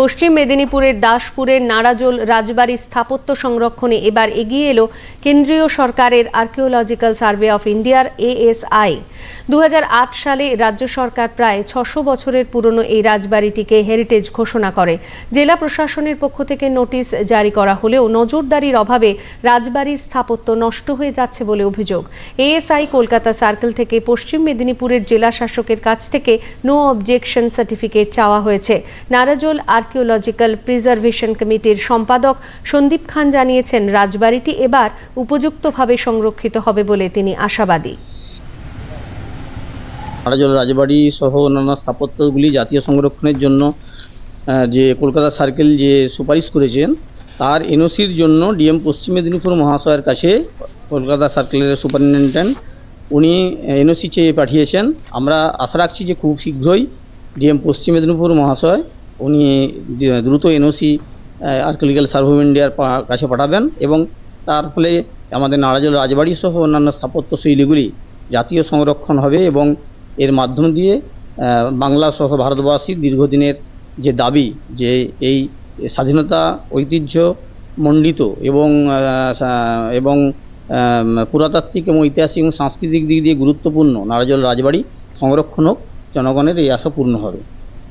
পশ্চিম মেদিনীপুরের দাসপুরের নারাজোল রাজবাড়ির স্থাপত্য সংরক্ষণে এবার এগিয়ে এলো কেন্দ্রীয় সরকারের আর্কিওলজিক্যাল সার্ভে অফ ইন্ডিয়ার এএসআই। দু হাজার আট সালে রাজ্য সরকার প্রায় ছশো বছরের পুরনো এই রাজবাড়িটিকে হেরিটেজ ঘোষণা করে। জেলা প্রশাসনের পক্ষ থেকে নোটিশ জারি করা হলেও নজরদারির অভাবে রাজবাড়ির স্থাপত্য নষ্ট হয়ে যাচ্ছে বলে অভিযোগ। এএসআই কলকাতা সার্কেল থেকে পশ্চিম মেদিনীপুরের জেলা শাসকের কাছ থেকে নো অবজেকশন সার্টিফিকেট চাওয়া হয়েছে। নারাজোল আর্কিওলজিক্যাল প্রিজার্ভেশন কমিটির সম্পাদক সন্দীপ খান জানিয়েছেন, রাজবাড়িটি এবার উপযুক্তভাবে সংরক্ষিত হবে বলে তিনি আশাবাদী। রাজবাড়ি সহ অন্যান্য স্থাপত্যগুলি জাতীয় সংরক্ষণের জন্য যে কলকাতা সার্কেল যে সুপারিশ করেছেন, তার এনওসির জন্য ডিএম পশ্চিম মেদিনীপুর মহাশয়ের কাছে কলকাতা সার্কেলের সুপারিনটেন্ডেন্ট উনি এনওসি চেয়ে পাঠিয়েছেন। আমরা আশা রাখছি যে খুব শীঘ্রই ডিএম পশ্চিম মেদিনীপুর মহাশয় উনি দ্রুত এনওসি আর্কিওলজিক্যাল সার্ভে অফ ইন্ডিয়ার কাছে পাঠাবেন এবং তার ফলে আমাদের নারাজল রাজবাড়ি সহ অন্যান্য স্থাপত্য শৈলীগুলি জাতীয় সংরক্ষণ হবে এবং এর মাধ্যম দিয়ে বাংলা সহ ভারতবাসীর দীর্ঘদিনের যে দাবি যে এই স্বাধীনতা, ঐতিহ্য মণ্ডিত এবং এবং পুরাতাত্ত্বিক এবং ঐতিহাসিক এবং সাংস্কৃতিক দিক দিয়ে গুরুত্বপূর্ণ নারাজল রাজবাড়ি, সংরক্ষণ হোক, জনগণের এই আশা পূর্ণ হবে।